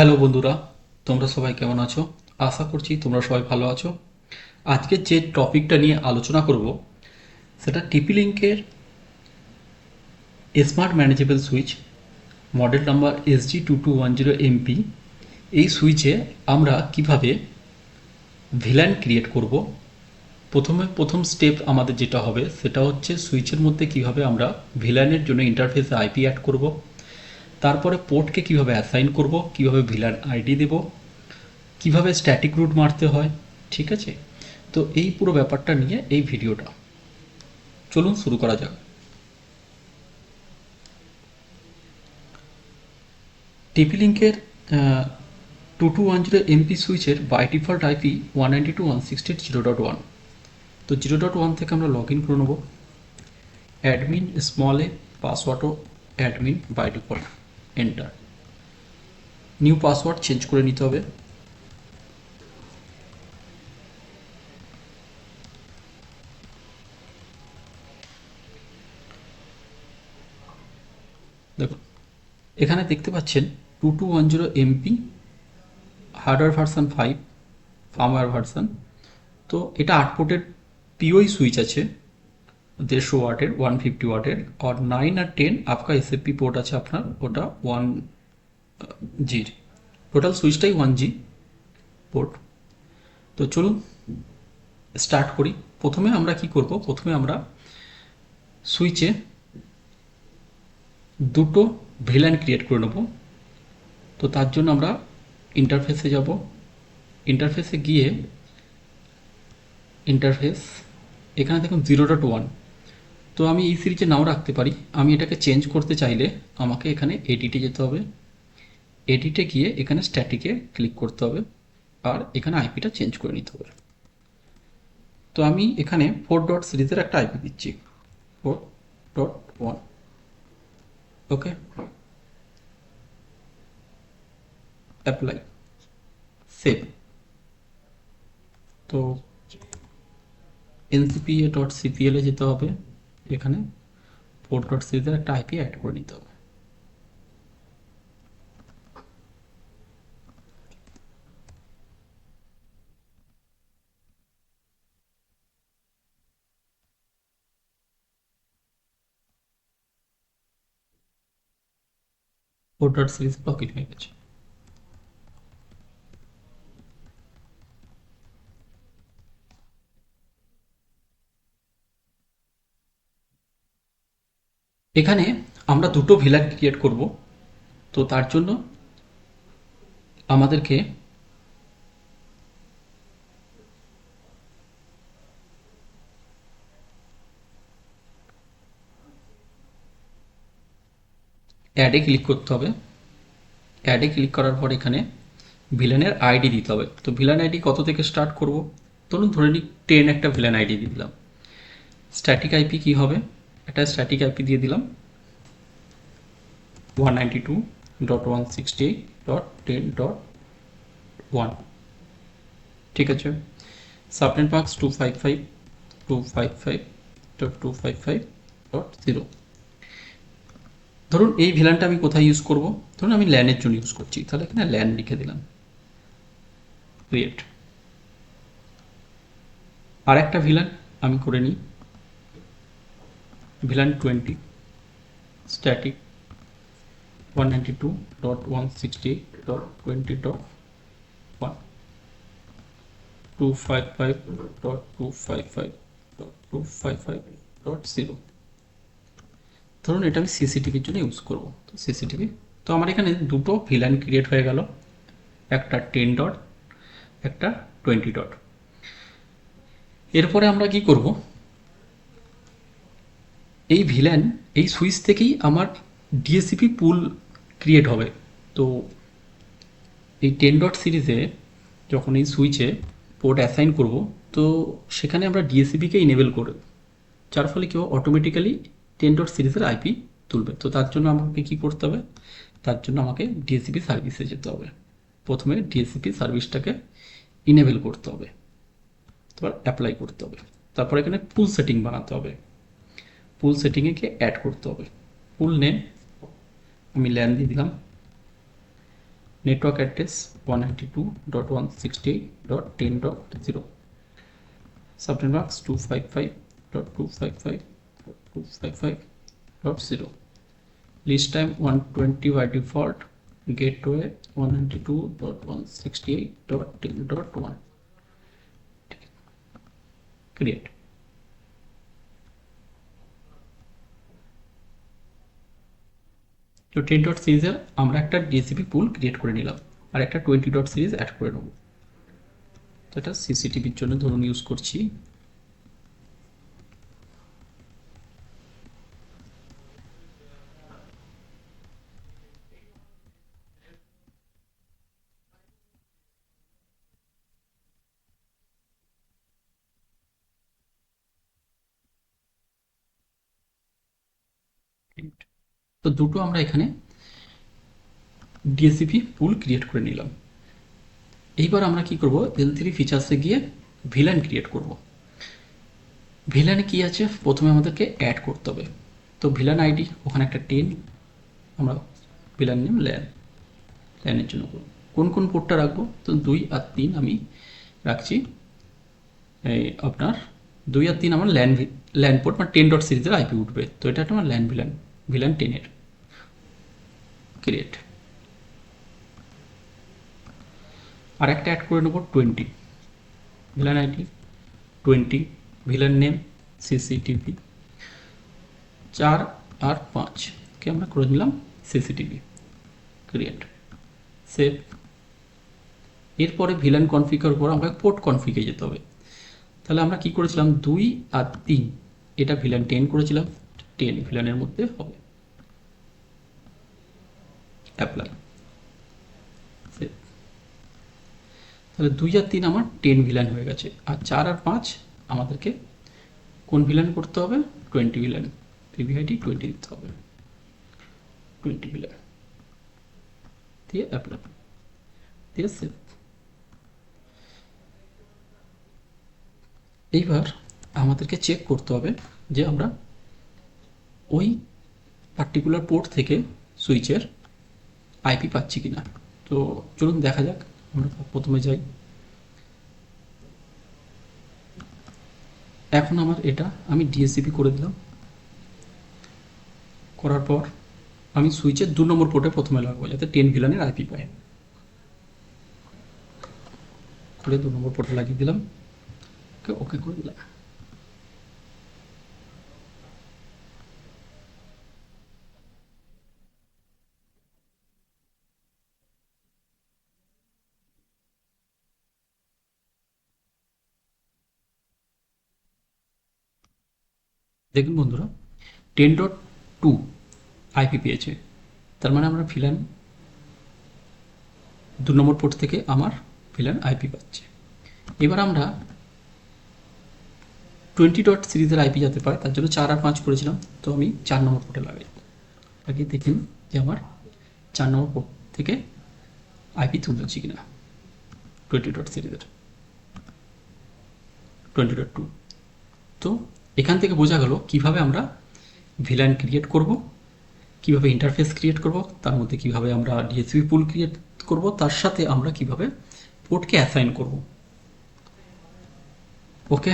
Hello বন্ধুরা, তোমরা সবাই কেমন আছো? আশা করছি তোমরা সবাই ভালো আছো। আজকে যে টপিকটা নিয়ে আলোচনা করব, সেটা টিপি লিঙ্কের smart manageable switch model number SG two two one zero MP এই সুইচে আমরা কীভাবে ভিলান ক্রিয়েট করব? প্রথমে প্রথম স্টেপ আমাদের যেটা হবে, সেটা হচ্ছে সুইচের মধ্যে কীভাবে আমরা ভিলানের জন্য ইন্টারফেসে আইপি অ্যাড করব। তারপরে পোর্টকে কীভাবে অ্যাসাইন করব, কীভাবে ভিলার আইডি দেব, কীভাবে স্ট্যাটিক রুট মারতে হয়, ঠিক আছে? তো এই পুরো ব্যাপারটা নিয়ে এই ভিডিওটা। চলুন শুরু করা যাক। টিপি লিঙ্কের two two one zero MP সুইচের by default IP one ninety two one sixty zero dot one তো জিরো ডট ওয়ান থেকে আমরা লগ ইন করে নেব। Admin small পাসওয়ার্ডও admin by default enter new password change করে নিতে হবে। দেখুন এখানে দেখতে পাচ্ছেন two two one zero MP hardware version five firmware version তো এটা আট পোর্টের পিওই সুইচ আছে। দেড়শো ওয়াটের ওয়ান ফিফটি ওয়াটের, আর নাইন আর টেন আপকা এসএফপি পোর্ট আছে আপনার, ওটা ওয়ান জির টোটাল সুইচটাই ওয়ান জি পোর্ট তো চলুন স্টার্ট করি। প্রথমে আমরা কি করব? প্রথমে আমরা সুইচে দুটো ভিলান ক্রিয়েট করে নেব। তো তার জন্য আমরা ইন্টারফেসে যাব। ইন্টারফেসে গিয়ে ইন্টারফেস এখানে দেখুন জিরো ডট ওয়ান তো আমি এই সিরিজে নাও রাখতে পারি। আমি এটাকে চেঞ্জ করতে চাইলে আমাকে এখানে এডিটে যেতে হবে। এডিটে গিয়ে এখানে স্ট্যাটিকে ক্লিক করতে হবে। আর এখানে আইপিটা চেঞ্জ করে নিতে হবে। তো আমি এখানে ফোর ডট সিরিজের একটা আইপি দিচ্ছি। Four dot one okay? Apply save তো এনসিপিএ ডট সিপিএলে যেতে হবে। এখানে ফোর ডট সিরিজের একটা আইপি অ্যাড করে নিতে হবে। ফোর ডট সিরিজ ইন হয়ে গেছে। এখানে আমরা দুটো ভিলান ক্রিয়েট করব। তো তার জন্য আমাদেরকে অ্যাডে ক্লিক করতে হবে। অ্যাডে ক্লিক করার পর এখানে ভিলেনের আইডি দিতে হবে। তো ভিলেন আইডি কত থেকে স্টার্ট করব? ধরুন, ধরে নিই টেন একটা ভিলেন আইডি দিলাম। স্ট্যাটিক আইপি কী হবে? একটা স্ট্যাটিক আইপি দিয়ে দিলাম। One ninety two dot one sixty dot ten dot one ঠিক আছে? Subnet marks two five five two five five two five five dot zero ধরুন এই ভিলানটা আমি কোথায় ইউজ করব? ধরুন আমি ল্যানের জন্য ইউজ করছি। তাহলে এখানে ল্যান লিখে দিলাম। ক্রিয়েট আর একটা ভিলান আমি করে নিই। ফাইভ ফাইভ ডট জিরো ধরুন এটা আমি সিসিটিভির জন্য ইউজ করব। তো সিসিটিভি তো আমার এখানে দুটো ভিলান ক্রিয়েট হয়ে গেল। একটা টেন ডট একটা টোয়েন্টি ডট এরপরে আমরা কি করব? এই ভিলেন এই সুইচ থেকেই আমার ডিএসিপি পুল ক্রিয়েট হবে। তো এই টেন ডট সিরিজে যখন এই সুইচে পোর্ট অ্যাসাইন করব, তো সেখানে আমরা ডিএসিপিকে ইনেবল করব যার ফলে কেউ অটোমেটিক্যালি টেন ডট সিরিজের আইপি তুলবে। তো তার জন্য আমাকে কি করতে হবে? তার জন্য আমাকে ডিএসিপি সার্ভিসে যেতে হবে। প্রথমে ডিএসিপি সার্ভিসটাকে ইনেবল করতে হবে। তারপর অ্যাপ্লাই করতে হবে। তারপর এখানে পুল সেটিং বানাতে হবে। পুল সেটিংয়ে কে অ্যাড করতে হবে। পুল নেম আমি ল্যান দিয়ে দিলাম। Network address one ninety two dot one sixty eight dot ten dot zero subnet box two five five dot two five five two five five dot zero lease time one twenty by default gateway two one ninety two dot one sixty eight dot ten dot one create তো ten dot সিরিজের আমরা একটা DACP পুল create করে নিলাম আর একটা twenty dot series add করে নেব। তো এটা সিসিটিভির জন্য ধরুন ইউজ করছি। তো দুটো আমরা এখানে ডিএসিপি পুল ক্রিয়েট করে নিলাম। এইবার আমরা কি করব? এল থ্রি ফিচার্সে গিয়ে ভিলান ক্রিয়েট করব। ভিলানে কি আছে? প্রথমে আমাদেরকে অ্যাড করতে হবে। তো ভিলান আইডি ওখানে একটা টেন আমরা ভিলান নেম ল্যান ল্যানের জন্য করব। কোন কোন পোর্টটা রাখব? তো দুই আর তিন আমি রাখছি। এই আপনার দুই আর তিন আমার ল্যান ল্যান পোর্ট মানে টেন ডট সিরিজের আইপি উঠবে। তো এটা একটা আমার ল্যান ভিলান ভিলান টেনের ক্রিয়েট আর একটা অ্যাড করে নেব twenty VLAN ID twenty VLAN name CCTV চার আর পাঁচ, কে আমরা করে নিলাম সিসিটিভি ক্রিয়েট সেভ এরপরে ভিলান কনফিগার করে আমাকে পোর্ট কনফিগে যেতে হবে। তাহলে আমরা কি করেছিলাম? দুই আর তিন। এটা ভিলান টেন করেছিলাম। টেন ভিলানের মধ্যে হবে। তাহলে দুই আর তিন আমার টেন ভিলান হয়ে গেছে। আর চার আর পাঁচ আমাদেরকে কোন ভিলান করতে হবে? Twenty villain. পিভিআইডি টোয়েন্টি দিতে হবে। Twenty VLAN. দিয়ে অ্যাপ্লাই দিয়ে সেভ এইবার আমাদেরকে চেক করতে হবে যে আমরা ওই পার্টিকুলার পোর্ট থেকে সুইচের আইপি পাচ্ছি কিনা। তো চলুন দেখা যাক, আমরা প্রথমে যাই। এখন আমার এটা আমি ডিএসসিপি করে দিলাম। করার পর আমি সুইচের দু নম্বর পোর্টে প্রথমে লাগাবো, যাতে টেন ভিলানের আইপি পায় খুলে দু নম্বর পোর্টে লাগিয়ে দিলাম। ওকে ওকে করে দিলাম। দেখুন বন্ধুরা টেন ডট টু আইপি পেয়েছে। তার মানে আমরা ভিলান দু নম্বর পোর্ট থেকে আমার ভিলান আইপি পাচ্ছে। এবার আমরা টোয়েন্টি ডট সিরিজের আইপি যাতে পায় তার জন্য চার আর পাঁচ করেছিলাম, তো আমি চার নম্বর পোর্টে লাগাই। আগে দেখুন যে আমার চার নম্বর পোর্ট থেকে আইপি তুলেছি কিনা টোয়েন্টি ডট সিরিজের টোয়েন্টি ডট টু তো এখান থেকে বোঝা গেল কীভাবে আমরা ভিলান ক্রিয়েট করব, কীভাবে ইন্টারফেস ক্রিয়েট করব, তার মধ্যে কীভাবে আমরা ডিএসপি পুল ক্রিয়েট করব, তার সাথে আমরা কীভাবে পোর্টকে অ্যাসাইন করব। ওকে